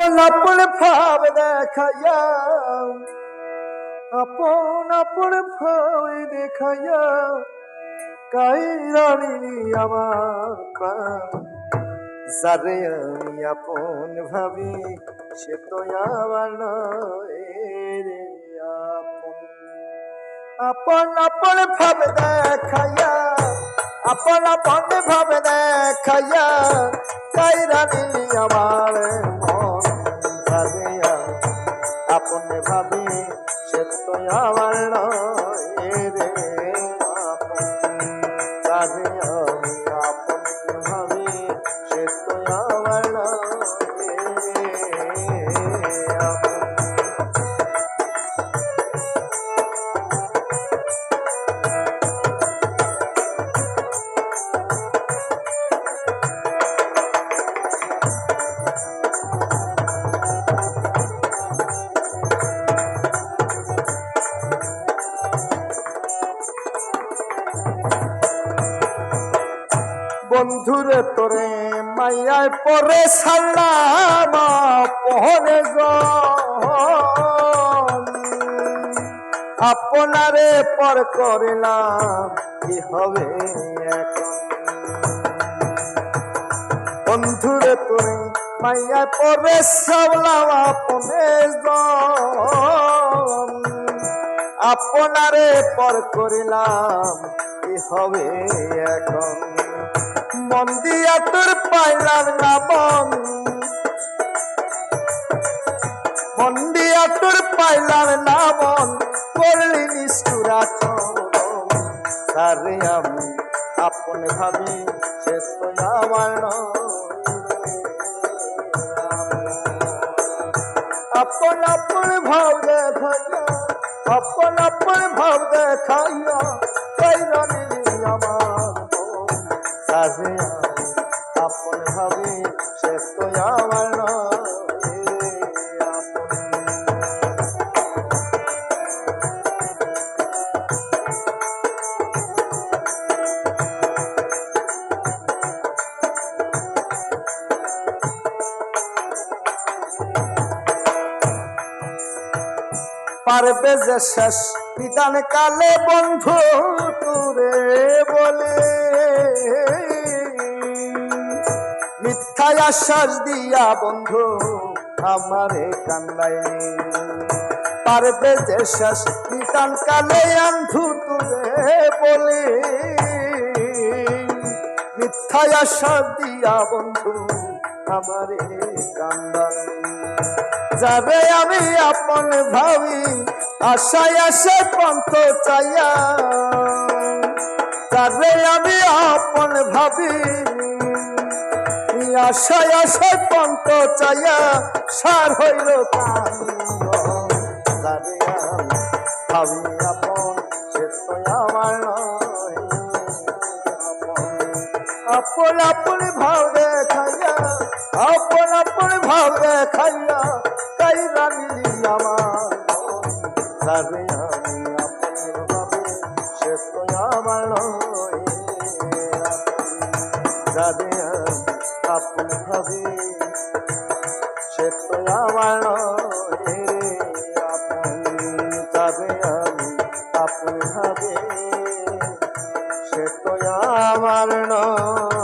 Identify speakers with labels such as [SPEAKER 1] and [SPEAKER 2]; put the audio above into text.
[SPEAKER 1] আপন ভাব দেখাইয়া, আপন আপন ভাব দেখাইয়া কাইরানি আমার প্রাণ। যারে আমি আপন ভাবি, সে তো আমার রে আপন। আপন আপন ভাব দেখাইয়া, আপন আপন ভাব দেখাইয়া কাইরানি আমার যারে আমি আপন ভাবি সে তো আমার নয় রে আপন বন্ধুরে, তোরে মাইয়ায় পরে সাল্লাম পহরে আপনারে পর করিলাম, কি হবে বন্ধুরে, তোরে মাইয়া পরে সাবলাম আপনে আপনারে পর করিলাম, কি হবে এখন? মন দিয়া তোর পাইলাম না মন। মন দিয়া তোর পাইলাম না মন, করলি নিষ্ঠুরা সারে আমি আপন ভাবি, সে তো আমার আপন আপন ভাব দেখাইয়া, আপন আপন ভাব দেখাইয়া পারবে যে শেষ। বিধান কালে বন্ধু তুরে বলে। মিথ্যায় আশ্বাস দিয়া বন্ধু আমারে কান্দাইনি পারবে যে শেষ। বিধান কালে আন্ধু তুরে বলে। মিথ্যায় আশ্বাস দিয়া বন্ধু আমারে কান্দাইনি যাবে আমি আপন ভাবি, আশায় আসে পন্ত চাইয়া। যাবে আমি আপন ভাবি, আশায় আসে পন্ত চাইয়া। সার হইল ভাবি আপন, সে তো আমার আপন আপন ভাব দেখাইয়া, আপন আপন ভাব দেখাইয়া আমার যাবে আপন হবে সে তো আমার আপন যাবে আমি আপন হবে সে তো আমার নয়।